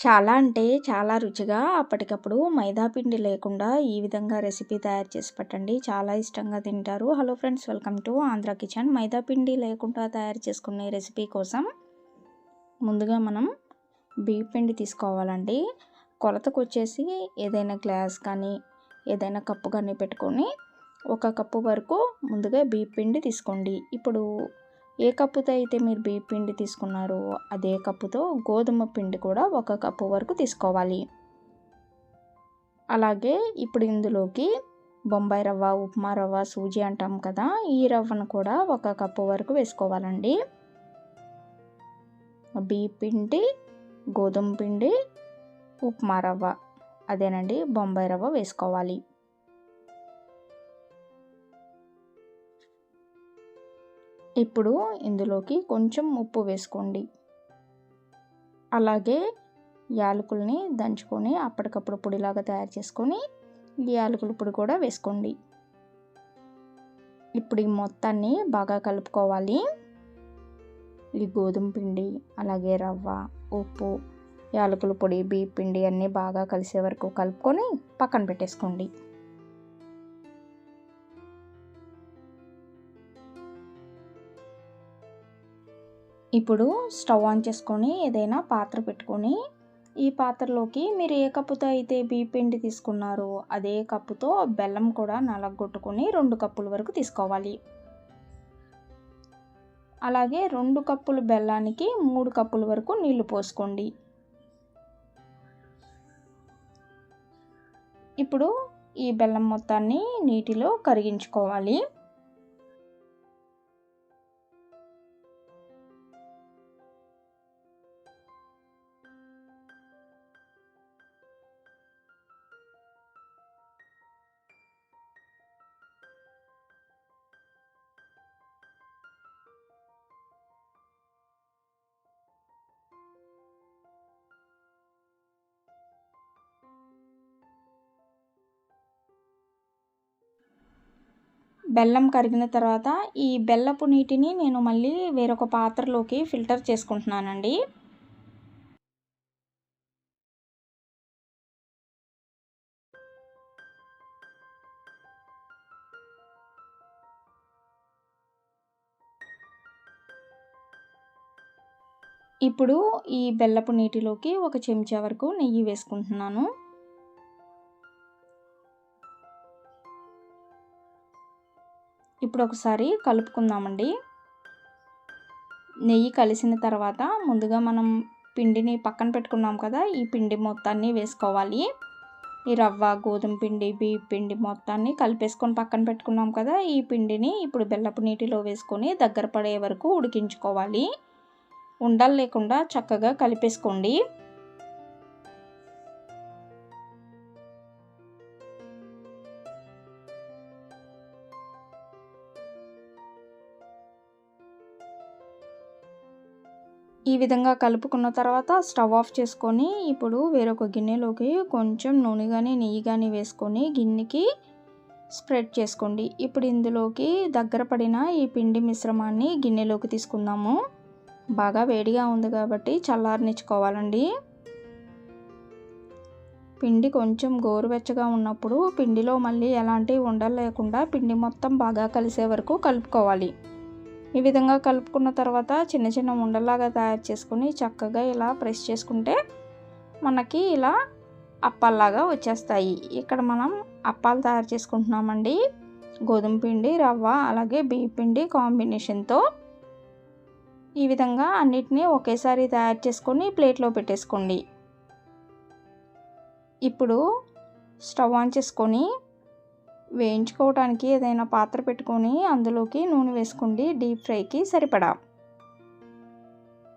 చాలా అంటే చాలా రుచిగా అప్పటికప్పుడు మైదా పిండి లేకుండా ఈ విధంగా రెసిపీ తయారు చేసి పెట్టండి. చాలా ఇష్టంగా తింటారు. Hello friends welcome to Andhra kitchen మైదాపిండి లేకుండా తయారు చేసుకునే రెసిపీ కోసం ముందుగా మనం బియ్య పిండి తీసుకోవాలండి. కొలతకు వచ్చేసి ఏదైనా గ్లాస్ కానీ ఏదైనా కప్పు కానీ పెట్టుకొని ఒక కప్పు వరకు ముందుగా బియ్య పిండి తీసుకోండి. ఇప్పుడు ఏ కప్పుతో అయితే మీరు బియ్య పిండి తీసుకున్నారో అదే కప్పుతో గోధుమ పిండి కూడా ఒక కప్పు వరకు తీసుకోవాలి. అలాగే ఇప్పుడు ఇందులోకి బొంబాయి రవ్వ ఉప్మా రవ్వ సూజీ అంటాం కదా ఈ రవ్వను కూడా ఒక కప్పు వరకు వేసుకోవాలండి. బియ్య పిండి గోధుమ పిండి ఉప్మా రవ్వ అదేనండి బొంబాయి రవ్వ వేసుకోవాలి. ఇప్పుడు ఇందులోకి కొంచెం ఉప్పు వేసుకోండి. అలాగే యాలకుల్ని దంచుకొని అప్పటికప్పుడు పొడిలాగా తయారు చేసుకొని ఈ యాలకుల పొడి కూడా వేసుకోండి. ఇప్పుడు ఈ మొత్తాన్ని బాగా కలుపుకోవాలి. ఈ గోధుమ పిండి అలాగే రవ్వ ఉప్పు యాలకుల పొడి బియ్య పిండి అన్నీ బాగా కలిసే వరకు కలుపుకొని పక్కన పెట్టేసుకోండి. ఇప్పుడు స్టవ్ ఆన్ చేసుకొని ఏదైనా పాత్ర పెట్టుకొని ఈ పాత్రలోకి మీరు ఏ కప్పుతో అయితే బియ్య పిండి తీసుకున్నారో అదే కప్పుతో బెల్లం కూడా నలగొట్టుకొని రెండు కప్పుల వరకు తీసుకోవాలి. అలాగే రెండు కప్పులు బెల్లానికి మూడు కప్పుల వరకు నీళ్ళు పోసుకోండి. ఇప్పుడు ఈ బెల్లం మొత్తాన్ని నీటిలో కరిగించుకోవాలి. బెల్లం కరిగిన తర్వాత ఈ బెల్లపు నీటిని నేను మళ్ళీ వేరొక పాత్రలోకి ఫిల్టర్ చేసుకుంటున్నానండి. ఇప్పుడు ఈ బెల్లపు నీటిలోకి ఒక చెంచా వరకు నెయ్యి వేసుకుంటున్నాను. ఇప్పుడు ఒకసారి కలుపుకుందామండి. నెయ్యి కలిసిన తర్వాత ముందుగా మనం పిండిని పక్కన పెట్టుకున్నాం కదా ఈ పిండి మొత్తాన్ని వేసుకోవాలి. ఈ రవ్వ గోధుమ పిండి బియ్య పిండి మొత్తాన్ని కలిపేసుకొని పక్కన పెట్టుకున్నాం కదా ఈ పిండిని ఇప్పుడు బెల్లపు నీటిలో వేసుకొని దగ్గర పడే వరకు ఉడికించుకోవాలి. ఉండలు లేకుండా చక్కగా కలిపేసుకోండి. ఈ విధంగా కలుపుకున్న తర్వాత స్టవ్ ఆఫ్ చేసుకొని ఇప్పుడు వేరొక గిన్నెలోకి కొంచెం నూనె కానీ నెయ్యి కానీ వేసుకొని గిన్నెకి స్ప్రెడ్ చేసుకోండి. ఇప్పుడు ఇందులోకి దగ్గర పడిన ఈ పిండి మిశ్రమాన్ని గిన్నెలోకి తీసుకుందాము. బాగా వేడిగా ఉంది కాబట్టి చల్లారనిచ్చుకోవాలండి. పిండి కొంచెం గోరువెచ్చగా ఉన్నప్పుడు పిండిలో మళ్ళీ ఎలాంటి ఉండలు లేకుండా పిండి మొత్తం బాగా కలిసే వరకు కలుపుకోవాలి. ఈ విధంగా కలుపుకున్న తర్వాత చిన్న చిన్న ఉండలాగా తయారు చేసుకుని చక్కగా ఇలా ప్రెస్ చేసుకుంటే మనకి ఇలా అప్పాల్లాగా వచ్చేస్తాయి. ఇక్కడ మనం అప్పాలు తయారు చేసుకుంటున్నామండి. గోధుమ పిండి రవ్వ అలాగే బియ్య పిండి కాంబినేషన్తో ఈ విధంగా అన్నిటినీ ఒకేసారి తయారు చేసుకొని ప్లేట్లో పెట్టేసుకోండి. ఇప్పుడు స్టవ్ ఆన్ చేసుకొని వేయించుకోవడానికి ఏదైనా పాత్ర పెట్టుకొని అందులోకి నూనె వేసుకోండి డీప్ ఫ్రైకి సరిపడా.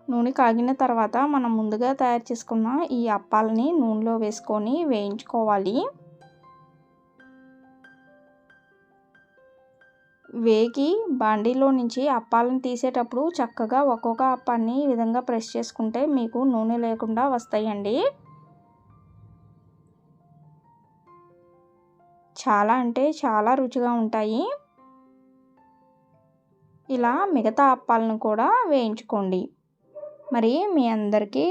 నూనె కాగిన తర్వాత మనం ముందుగా తయారు చేసుకున్న ఈ అప్పాలని నూనెలో వేసుకొని వేయించుకోవాలి. వేగి బాండీలో నుంచి అప్పాలను తీసేటప్పుడు చక్కగా ఒక్కొక్క అప్పాన్ని ఈ విధంగా ప్రెస్ చేసుకుంటే మీకు నూనె లేకుండా వస్తాయండి. చాలా అంటే చాలా రుచిగా ఉంటాయి. ఇలా మిగతా అప్పాలను కూడా వేయించుకోండి. మరి మీ అందరికీ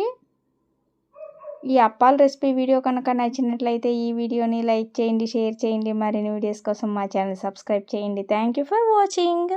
ఈ అప్పాల రెసిపీ వీడియో కనుక నచ్చినట్లయితే ఈ వీడియోని లైక్ చేయండి షేర్ చేయండి. మరిన్ని వీడియోస్ కోసం మా ఛానల్ సబ్స్క్రైబ్ చేయండి. Thank you for watching.